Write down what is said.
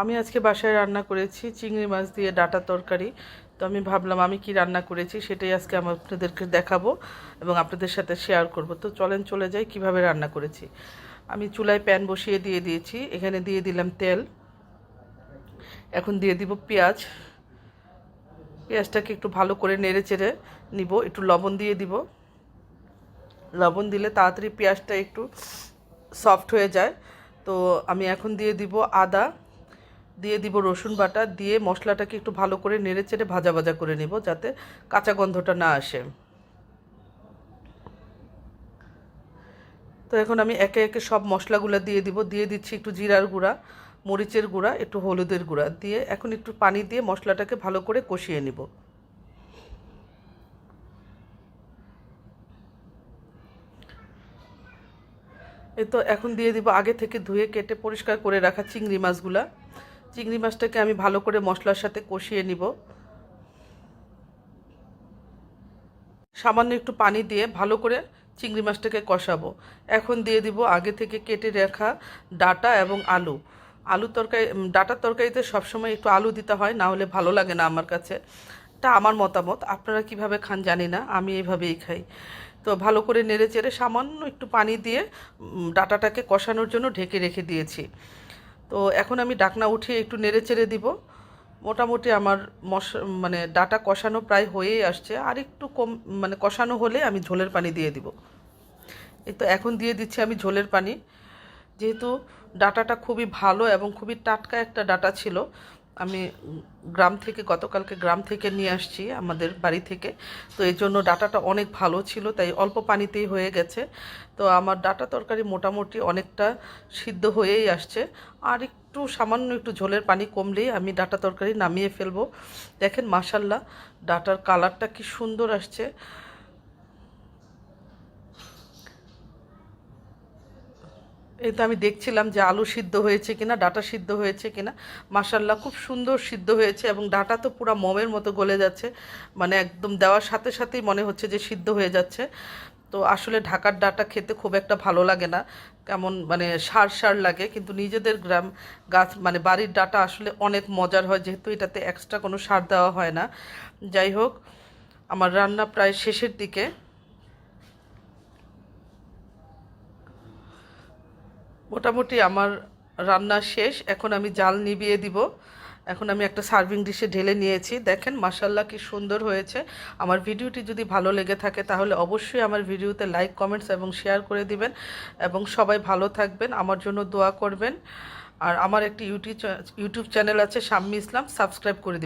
আমি আজকে বাসায় রান্না করেছি, চিংড়ি মাছ দিয়ে ডাটা তরকারি। তো আমি ভাবলাম, আমি কি রান্না করেছি সেটাই আজকে আমি আপনাদেরকে দেখাবো এবং আপনাদের সাথে শেয়ার করব। তো চলেন, চলে যাই, কীভাবে রান্না করেছি। আমি চুলায় প্যান বসিয়ে দিয়ে দিয়েছি, এখানে দিয়ে দিলাম তেল। এখন দিয়ে দিব পেঁয়াজ। পেঁয়াজটাকে একটু ভালো করে নেড়ে চেড়ে নিব, একটু লবণ দিয়ে দিব। লবণ দিলে তাড়াতাড়ি পেঁয়াজটা একটু সফট হয়ে যায়। তো আমি এখন দিয়ে দিব আদা। দিয়ে দিব রসুন বাটা, দিয়ে মশলাটাকে একটু ভালো করে নেড়ে চেড়ে ভাজা ভাজা করে নেব যাতে কাঁচা গন্ধটা না আসে। তো এখন আমি একে একে সব মশলাগুলো দিয়ে দিব। দিয়ে দিচ্ছি একটু জিরার গুঁড়া, মরিচের গুঁড়া, একটু হলুদের গুঁড়া। দিয়ে এখন একটু পানি দিয়ে মশলাটাকে ভালো করে কষিয়ে নিব। এই তো এখন দিয়ে দিব আগে থেকে ধুয়ে, কেটে পরিষ্কার করে রাখা চিংড়ি মাছগুলা। চিংড়ি মাছটাকে আমি ভালো করে মশলার সাথে কষিয়ে নিব। সামান্য একটু পানি দিয়ে ভালো করে চিংড়ি মাছটাকে কষাবো। এখন দিয়ে দিব আগে থেকে কেটে রাখা ডাটা এবং আলু। আলু তরকারি ডাটার তরকারিতে সবসময় একটু আলু দিতে হয়, না হলে ভালো লাগে না আমার কাছে। তা আমার মতামত, আপনারা কীভাবে খান জানি না, আমি এইভাবেই খাই। তো ভালো করে নেড়ে চেড়ে সামান্য একটু পানি দিয়ে ডাটাটাকে কষানোর জন্য ঢেকে রেখে দিয়েছি। তো এখন আমি ডাকনা উঠিয়ে একটু নেড়ে চেড়ে দিব। মোটামুটি আমার মশ মানে ডাটা কষানো প্রায় হয়েই আসছে। আর একটু কম মানে কষানো হলে আমি ঝোলের পানি দিয়ে দিব। এই তো এখন দিয়ে দিচ্ছি আমি ঝোলের পানি। যেহেতু ডাটাটা খুবই ভালো এবং খুবই টাটকা একটা ডাটা ছিল আমি গ্রাম থেকে, গতকালকে গ্রাম থেকে নিয়ে আসছি আমাদের বাড়ি থেকে। তো এই জন্য ডাটাটা অনেক ভালো ছিল, তাই অল্প পানিতেই হয়ে গেছে। তো আমার ডাটা তরকারি মোটামুটি অনেকটা সিদ্ধ হয়েই আসছে। আর একটু সামান্য একটু ঝোলের পানি কমলেই আমি ডাটা তরকারি নামিয়ে ফেলব। দেখেন মাসাল্লাহ ডাটার কালারটা কি সুন্দর আসছে। এই তো আমি দেখছিলাম যে আলু সিদ্ধ হয়েছে কিনা, ডাটা সিদ্ধ হয়েছে কিনা। মাসাল্লাহ খুব সুন্দর সিদ্ধ হয়েছে এবং ডাটা তো পুরো মমের মতো গলে যাচ্ছে। মানে একদম দেওয়ার সাথে সাথেই মনে হচ্ছে যে সিদ্ধ হয়ে যাচ্ছে। তো আসলে ঢাকার ডাটা খেতে খুব একটা ভালো লাগে না। কেমন মানে সার সার লাগে, কিন্তু নিজেদের গ্রাম গাছ মানে বাড়ির ডাটা আসলে অনেক মজার হয়, যেহেতু এটাতে এক্সট্রা কোনো সার দেওয়া হয় না। যাই হোক, আমার রান্না প্রায় শেষের দিকে। মোটামুটি আমার রান্না শেষ। এখন আমি জাল নিভিয়ে দিব। এখন আমি একটা সার্ভিং ডিশে ঢেলে নিয়েছি। দেখেন মাসাল্লাহ কি সুন্দর হয়েছে। আমার ভিডিওটি যদি ভালো লেগে থাকে, তাহলে অবশ্যই আমার ভিডিওতে লাইক, কমেন্টস এবং শেয়ার করে দিবেন। এবং সবাই ভালো থাকবেন, আমার জন্য দোয়া করবেন। আর আমার একটি ইউটিউব ইউটিউব চ্যানেল আছে, শাম্মী ইসলাম। সাবস্ক্রাইব করে